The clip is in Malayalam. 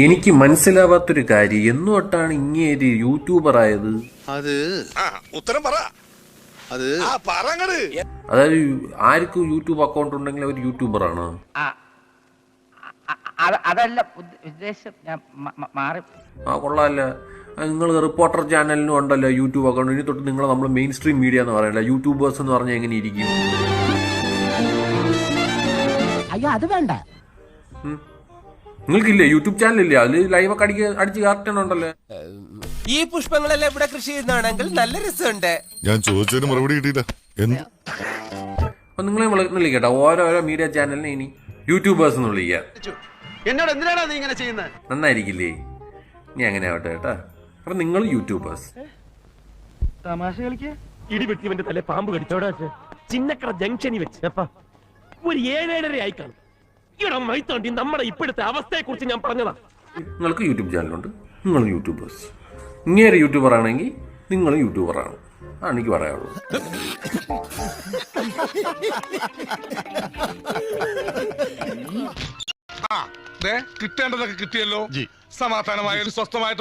എനിക്ക് മനസ്സിലാവാത്തൊരു കാര്യം. എന്നു തൊട്ടാണ് ഇങ്ങേര് യൂട്യൂബർ ആയത്? അത് ആ ഉത്തരം പറ. അത് ആ പറങ്ങട്. അതായത് ആർക്കും യൂട്യൂബ് അക്കൗണ്ട് ഉണ്ടെങ്കിൽ അവർ യൂട്യൂബർ ആണ്? അതല്ല ഉദ്ദ- ഉദ്ദേശം മാറി. ആ കൊള്ളാല്ല. നിങ്ങൾ റിപ്പോർട്ടർ ചാനലിനും ഉണ്ടല്ലോ യൂട്യൂബ് അക്കൗണ്ട് ഇനി തൊട്ട് നിങ്ങൾ നമ്മൾ മെയിൻ സ്ട്രീം മീഡിയ എന്ന് പറയല്ല? യൂട്യൂബേഴ്സ് എന്ന് പറഞ്ഞാൽ എങ്ങനെ ഇരിക്കും? അയ്യോ അത് വേണ്ട. നിങ്ങൾക്കില്ലേ യൂട്യൂബ് ചാനലില്ലേ? അതിൽ ലൈവ് ഒക്കെ അടിച്ച് അടിച്ച് കാർട്ടണുണ്ടല്ലേ ഈ പുഷ്പങ്ങളെല്ലാം ഇവിടെ കൃഷി ചെയ്യുന്നതാണെങ്കിൽ നല്ല രസമുണ്ട്. ഞാൻ ചോദിച്ചതിന് മറുപടി കിട്ടിയില്ല. എന്ത്? അപ്പൊ നിങ്ങളെ വിളി- വിളിക്കട്ടെ. ഓരോരോ മീഡിയ ചാനലിനെ ഇനി യൂട്യൂബേഴ്സ് എന്ന് വിളിക്കാം. എന്നോട് എന്തിനാണ് നീ ഇങ്ങനെ ചെയ്യുന്നത് നന്നായിരിക്കില്ലേ? ഇനി അങ്ങനെ ആവട്ടെ കേട്ടാ. അപ്പൊ നിങ്ങൾ യൂട്യൂബേഴ്സ് ഇടിവെട്ടിവന്റെ തല പാമ്പ് കടിച്ചോടാ ചിന്നക്കട ജംഗ്ഷനിൽ വെച്ച്. ഒരു ഏഴേഴര ആയി കാണും. ഇവിടെ മൈത്തോണ്ടി നമ്മുടെ ഇപ്പോഴത്തെ അവസ്ഥയെ കുറിച്ച് ഞാൻ പറഞ്ഞതാ. നിങ്ങൾക്ക് യൂട്യൂബ് ചാനലുണ്ട്. നിങ്ങൾ യൂട്യൂബേഴ്സ്. ഇങ്ങനെ യൂട്യൂബർ ആണെങ്കിൽ നിങ്ങൾ യൂട്യൂബറാണ് ആണ്. എനിക്ക് പറയാനുള്ളത്. കിട്ടേണ്ടതൊക്കെ കിട്ടിയല്ലോ. സമാധാനമായ ഒരു സ്വസ്ഥമായിട്ട്